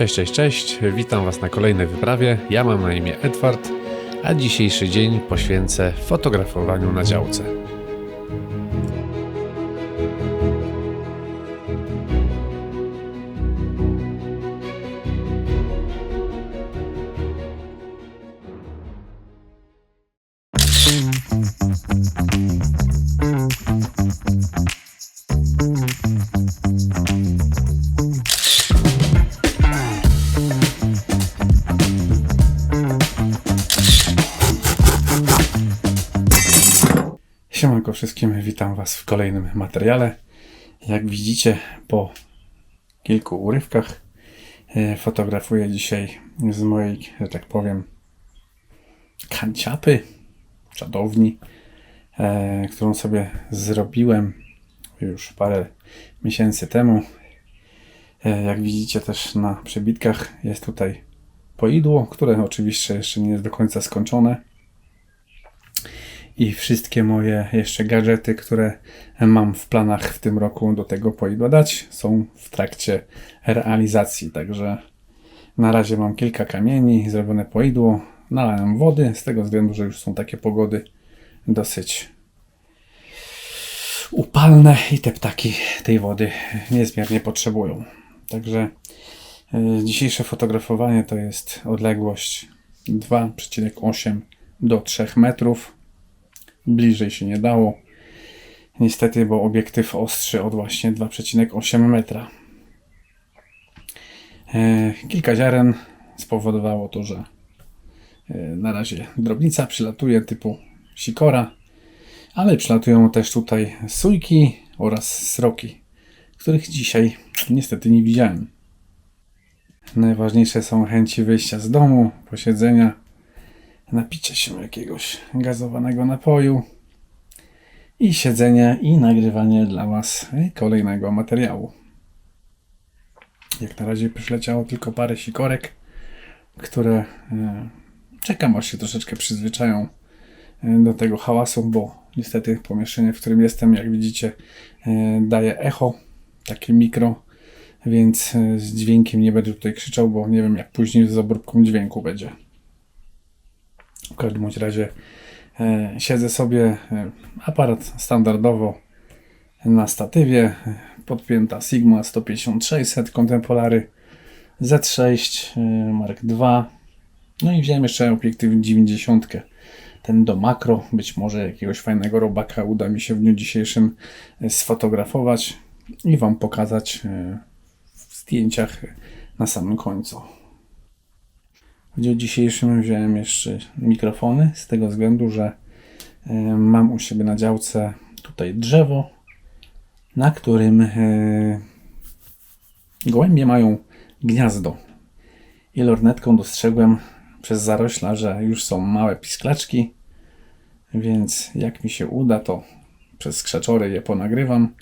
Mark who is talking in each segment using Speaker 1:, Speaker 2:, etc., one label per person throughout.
Speaker 1: Cześć, cześć, cześć. Witam Was na kolejnej wyprawie. Ja mam na imię Edward, a dzisiejszy dzień poświęcę fotografowaniu na działce. Siemanko wszystkim, witam Was w kolejnym materiale. Jak widzicie po kilku urywkach e, fotografuję dzisiaj z mojej, że tak powiem, kanciapy, czadowni, e, którą sobie zrobiłem już parę miesięcy temu. E, Jak widzicie też na przebitkach jest tutaj poidło, które oczywiście jeszcze nie jest do końca skończone i wszystkie moje jeszcze gadżety, które mam w planach w tym roku do tego poidła dać, są w trakcie realizacji. Także na razie mam kilka kamieni, zrobione poidło, nalałem wody, z tego względu, że już są takie pogody dosyć upalne i te ptaki tej wody niezmiernie potrzebują. Także e, dzisiejsze fotografowanie to jest odległość 2,8 do 3 metrów bliżej się nie dało. Niestety, bo obiektyw ostrzy od właśnie 2,8 metra. E, Kilka ziaren spowodowało to, że e, na razie drobnica przylatuje typu sikora, ale przylatują też tutaj sójki oraz sroki, których dzisiaj niestety nie widziałem. Najważniejsze są chęci wyjścia z domu, posiedzenia, napicia się jakiegoś gazowanego napoju i siedzenie i nagrywanie dla Was kolejnego materiału. Jak na razie przyleciało tylko parę sikorek, które e, czekam aż się troszeczkę przyzwyczają e, do tego hałasu, bo niestety pomieszczenie, w którym jestem, jak widzicie, daje echo, takie mikro, więc z dźwiękiem nie będę tutaj krzyczał, bo nie wiem jak później z obróbką dźwięku będzie. W każdym razie e, siedzę sobie, e, aparat standardowo na statywie, podpięta Sigma 156 Contemporary Z6 e, Mark II. No i wziąłem jeszcze obiektyw 90. Ten do makro, być może jakiegoś fajnego robaka uda mi się w dniu dzisiejszym sfotografować i Wam pokazać w zdjęciach na samym końcu. W dniu dzisiejszym wziąłem jeszcze mikrofony z tego względu, że e, mam u siebie na działce tutaj drzewo, na którym e, gołębie mają gniazdo. I lornetką dostrzegłem przez zarośla, że już są małe pisklaczki, więc jak mi się uda, to przez krzaczory je ponagrywam,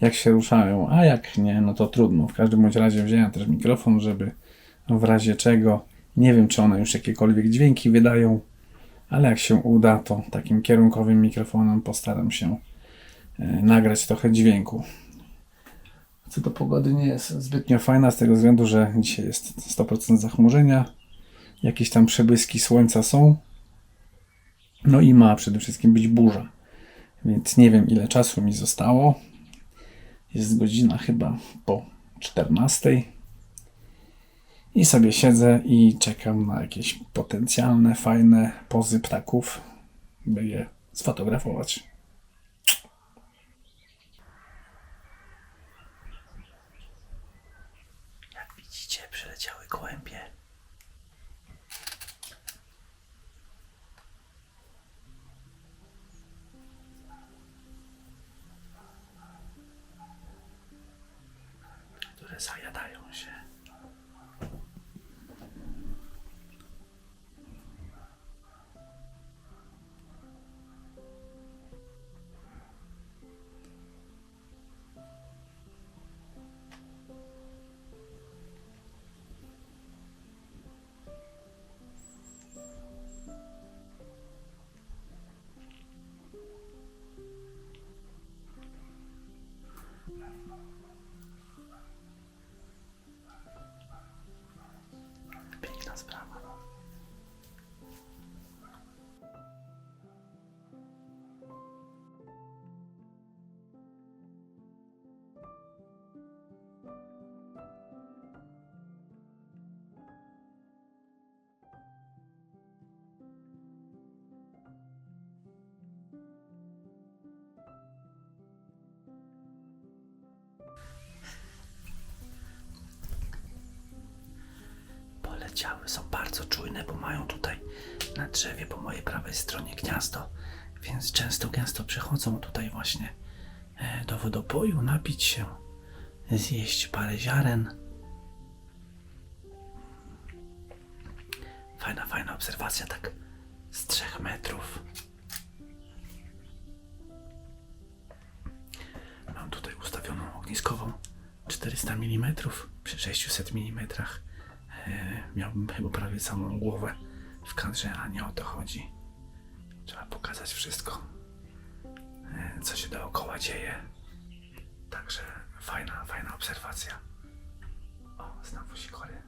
Speaker 1: jak się ruszają, a jak nie, no to trudno. W każdym bądź razie wziąłem też mikrofon, żeby w razie czego nie wiem, czy one już jakiekolwiek dźwięki wydają, ale jak się uda, to takim kierunkowym mikrofonem postaram się e, nagrać trochę dźwięku. Co do pogody nie jest zbytnio fajna z tego względu, że dzisiaj jest 100% zachmurzenia. Jakieś tam przebłyski słońca są. No i ma przede wszystkim być burza. Więc nie wiem ile czasu mi zostało. Jest godzina chyba po 14. I sobie siedzę i czekam na jakieś potencjalne, fajne pozy ptaków, by je sfotografować. Jak widzicie, przyleciały gołębie. nas praças.
Speaker 2: Poleciały. Są bardzo czujne, bo mają tutaj na drzewie po mojej prawej stronie gniazdo, więc często gęsto przychodzą tutaj właśnie e, do wodopoju, napić się, zjeść parę ziaren. Fajna, fajna obserwacja, tak z trzech metrów. Mam tutaj ustawioną ogniskową 400 mm przy 600 mm. E, miałbym chyba prawie całą głowę w kadrze, a nie o to chodzi. Trzeba pokazać wszystko, e, co się dookoła dzieje. Także fajna, fajna obserwacja. O, znowu sikory.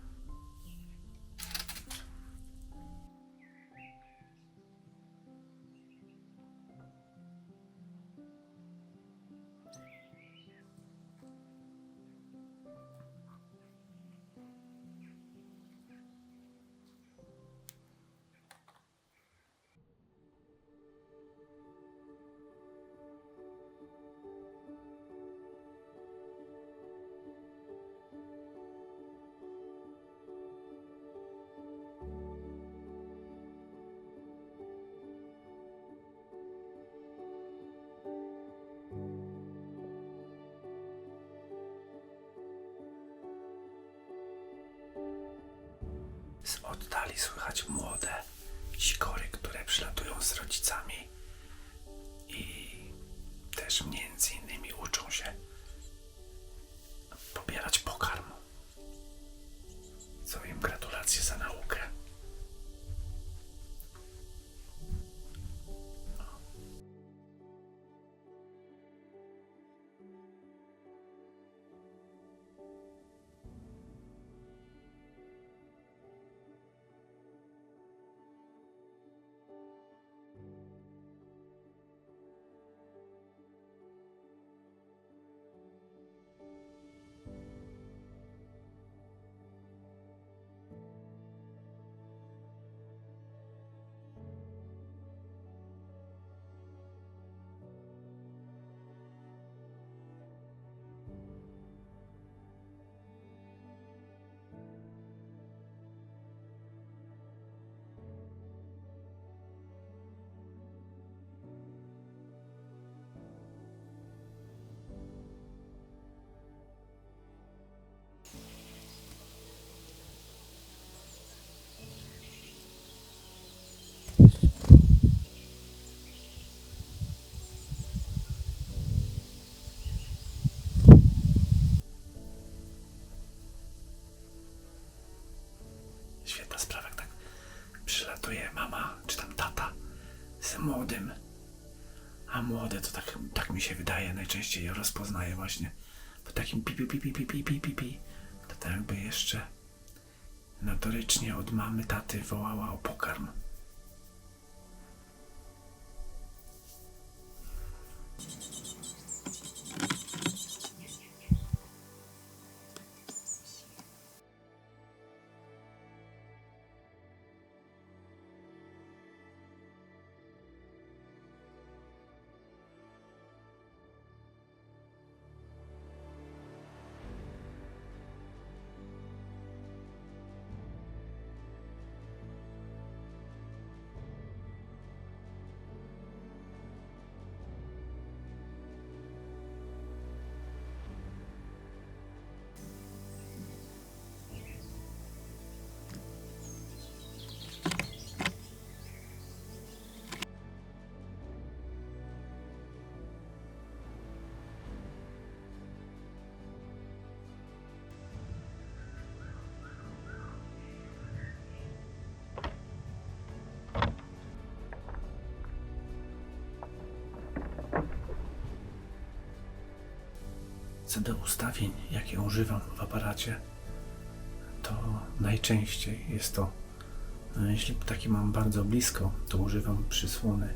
Speaker 2: Z oddali słychać młode sikory, które przylatują z rodzicami Świetna sprawa, jak tak przylatuje mama czy tam tata z młodym. A młode to tak, tak mi się wydaje, najczęściej je rozpoznaję właśnie po takim pi pi pi pi pi pi pi pi pi. To tak jakby jeszcze notorycznie od mamy, taty wołała o pokarm. Co do ustawień, jakie używam w aparacie, to najczęściej jest to, e, jeśli taki mam bardzo blisko, to używam przysłony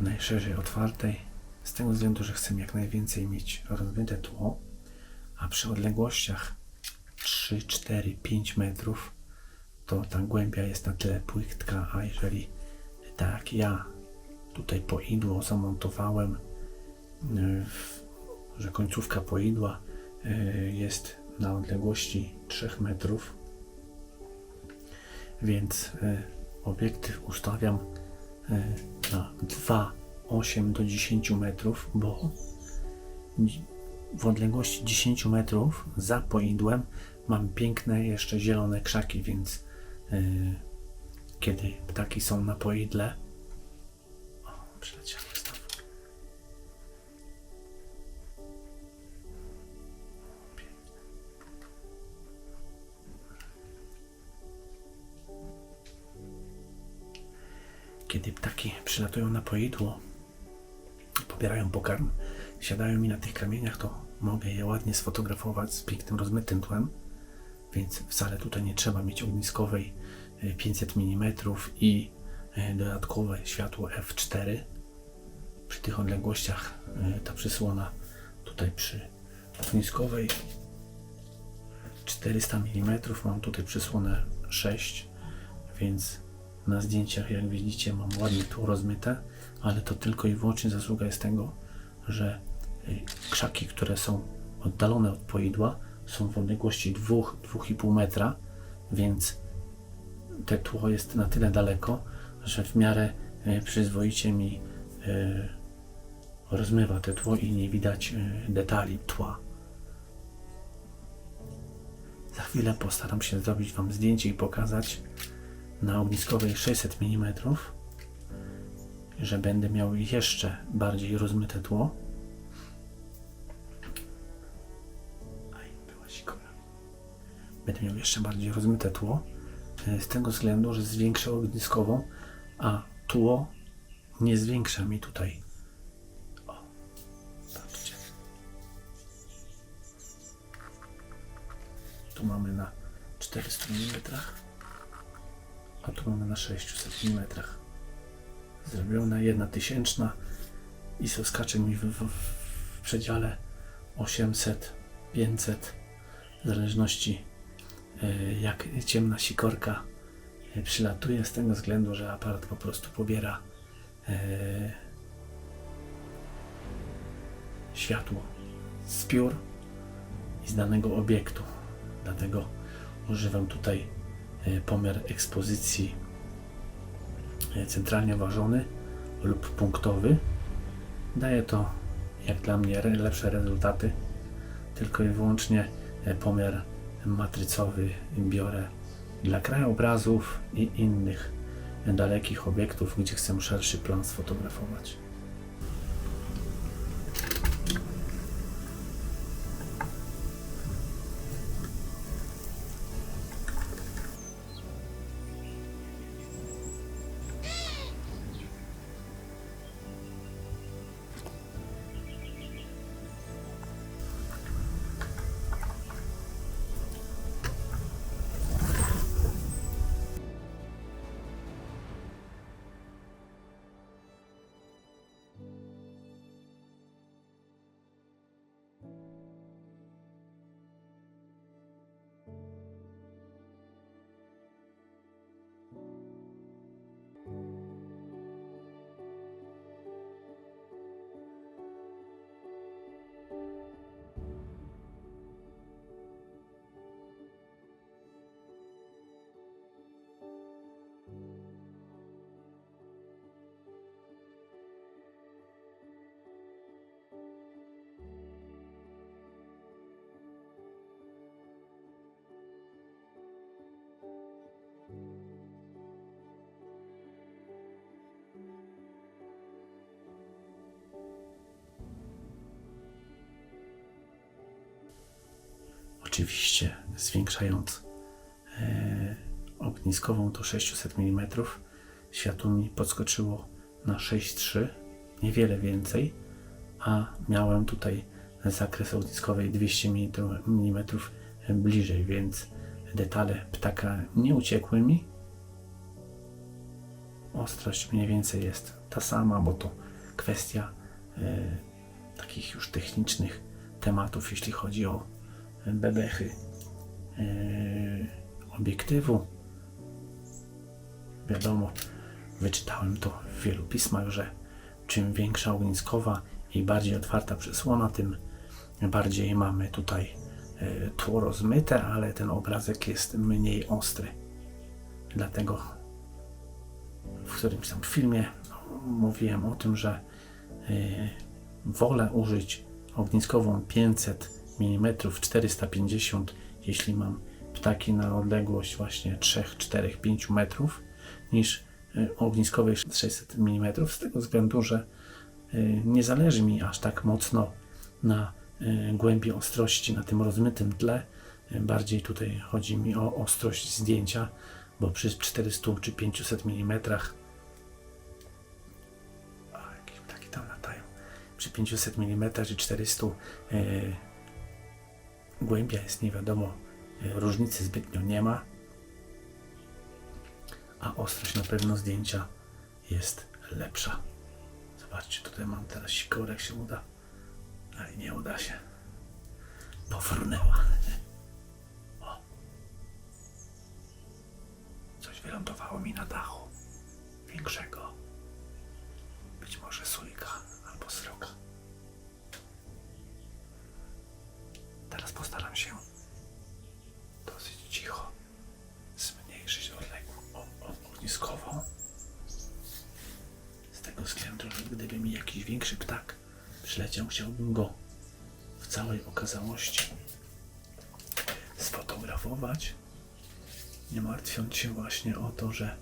Speaker 2: najszerzej otwartej, z tego względu, że chcę jak najwięcej mieć rozmyte tło, a przy odległościach 3, 4, 5 metrów to ta głębia jest na tyle płytka, a jeżeli tak ja tutaj poidło zamontowałem y, w że końcówka poidła y, jest na odległości 3 metrów, więc e, obiektyw ustawiam e, na 2,8 do 10 metrów, bo w odległości 10 metrów za poidłem mam piękne jeszcze zielone krzaki, więc e, kiedy ptaki są na poidle o, przyleciały Kiedy ptaki przylatują na poidło, pobierają pokarm, siadają mi na tych kamieniach, to mogę je ładnie sfotografować z pięknym rozmytym tłem. Więc wcale tutaj nie trzeba mieć ogniskowej e, 500 mm i e, dodatkowe światło f4. Przy tych odległościach e, ta przysłona tutaj przy ogniskowej 400 mm mam tutaj przysłonę 6, więc na zdjęciach jak widzicie mam ładnie tu rozmyte, ale to tylko i wyłącznie zasługa jest tego, że y, krzaki, które są oddalone od poidła są w odległości 2-2,5 metra, więc te tło jest na tyle daleko, że w miarę y, przyzwoicie mi y, rozmywa te tło i nie widać detali tła. Za chwilę postaram się zrobić Wam zdjęcie i pokazać na ogniskowej 600 mm, że będę miał jeszcze bardziej rozmyte tło. Będę miał jeszcze bardziej rozmyte tło, e, z tego względu, że zwiększę ogniskową, a tło nie zwiększa mi tutaj. O, patrzcie. Tu mamy na 400 mm, tu mamy na 600 mm. Zrobiona jedna tysięczna i skacze mi w, w, w przedziale 800, 500, w zależności e, jak ciemna sikorka e, przylatuje, z tego względu, że aparat po prostu pobiera e, światło z piór i z danego obiektu. Dlatego używam tutaj pomiar ekspozycji e, centralnie ważony lub punktowy. Daje to, jak dla mnie, lepsze rezultaty. Tylko i wyłącznie e, pomiar matrycowy biorę dla krajobrazów i innych dalekich obiektów, gdzie chcę szerszy plan sfotografować. Oczywiście zwiększając e, ogniskową do 600 mm, światło mi podskoczyło na 6,3, niewiele więcej, a miałem tutaj zakres ogniskowej 200 mm bliżej, więc detale ptaka nie uciekły mi. Ostrość mniej więcej jest ta sama, bo to kwestia e, takich już technicznych tematów, jeśli chodzi o bebechy e, obiektywu. Wiadomo, wyczytałem to w wielu pismach, że czym większa ogniskowa i bardziej otwarta przysłona, tym bardziej mamy tutaj e, tło rozmyte, ale ten obrazek jest mniej ostry. Dlatego w którymś tam filmie mówiłem o tym, że y, wolę użyć ogniskową 500 mm 450, jeśli mam ptaki na odległość właśnie 3, 4, 5 metrów, niż ogniskowej 600 mm, z tego względu, że y, nie zależy mi aż tak mocno na y, głębi ostrości, na tym rozmytym tle. Y, Bardziej tutaj chodzi mi o ostrość zdjęcia, bo przy 400 czy 500 mm a, jakieś ptaki tam latają. Przy 500 mm czy 400 e, głębia jest nie wiadomo, e, różnicy zbytnio nie ma, a ostrość na pewno zdjęcia jest lepsza. Zobaczcie, tutaj mam teraz sikorek się uda, ale nie uda się. Pofrunęła. O. Coś wylądowało mi na dachu. Większego. Być może sójka albo sroka. Okazałości sfotografować, nie martwiąc się właśnie o to, że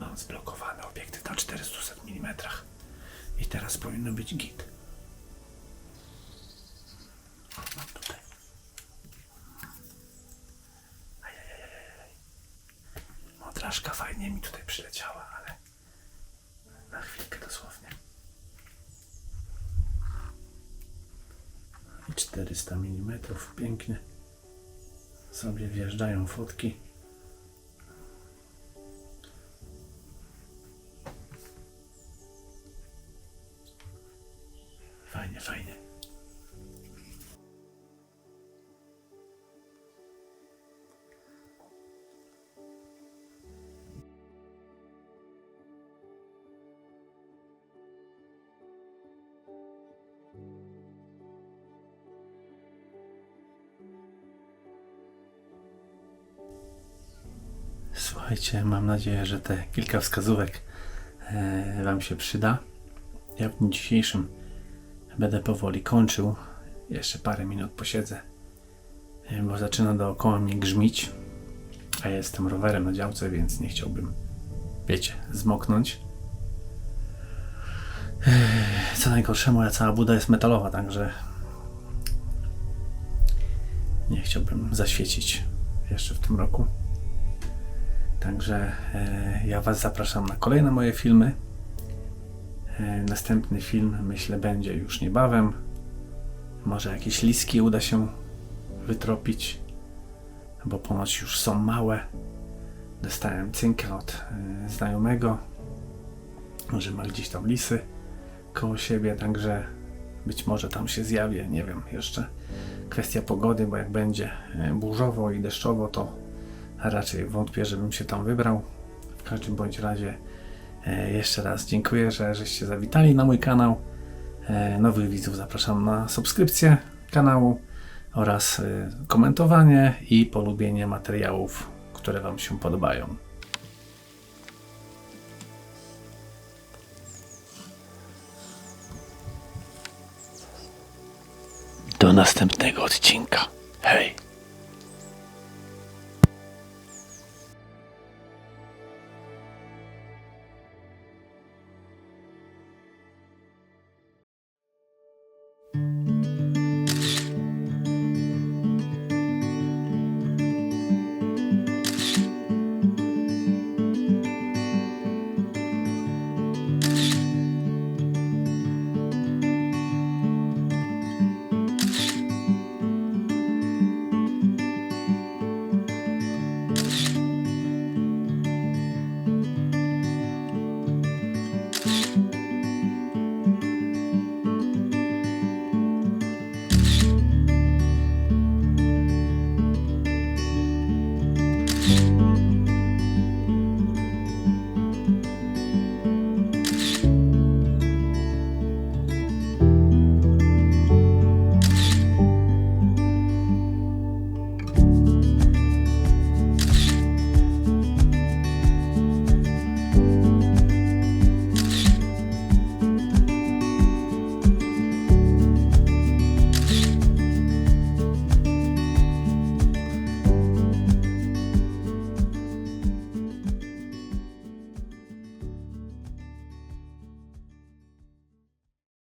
Speaker 2: Mam zblokowany obiektyw na 400 mm. I teraz powinno być git. Pięknie sobie wjeżdżają fotki. Fajnie, fajnie. Słuchajcie, mam nadzieję, że te kilka wskazówek e, Wam się przyda. Ja w dniu dzisiejszym Będę powoli kończył. Jeszcze parę minut posiedzę, e, bo zaczyna dookoła mnie grzmić. A ja jestem rowerem na działce, więc nie chciałbym, wiecie, zmoknąć. Ech, Co najgorsze, moja cała buda jest metalowa, także nie chciałbym zaświecić jeszcze w tym roku. Także e, ja Was zapraszam na kolejne moje filmy. E, Następny film myślę będzie już niebawem. Może jakieś liski uda się wytropić, bo ponoć już są małe. Dostałem cynka od e, znajomego, że ma gdzieś tam lisy koło siebie, także być może tam się zjawię, nie wiem jeszcze. Kwestia pogody, bo jak będzie burzowo i deszczowo, to raczej wątpię, żebym się tam wybrał. W każdym bądź razie E, Jeszcze raz dziękuję, że żeście zawitali na mój kanał. E, Nowych widzów zapraszam na subskrypcję kanału oraz e, komentowanie i polubienie materiałów, które Wam się podobają. Do następnego odcinka. Hej! Bye.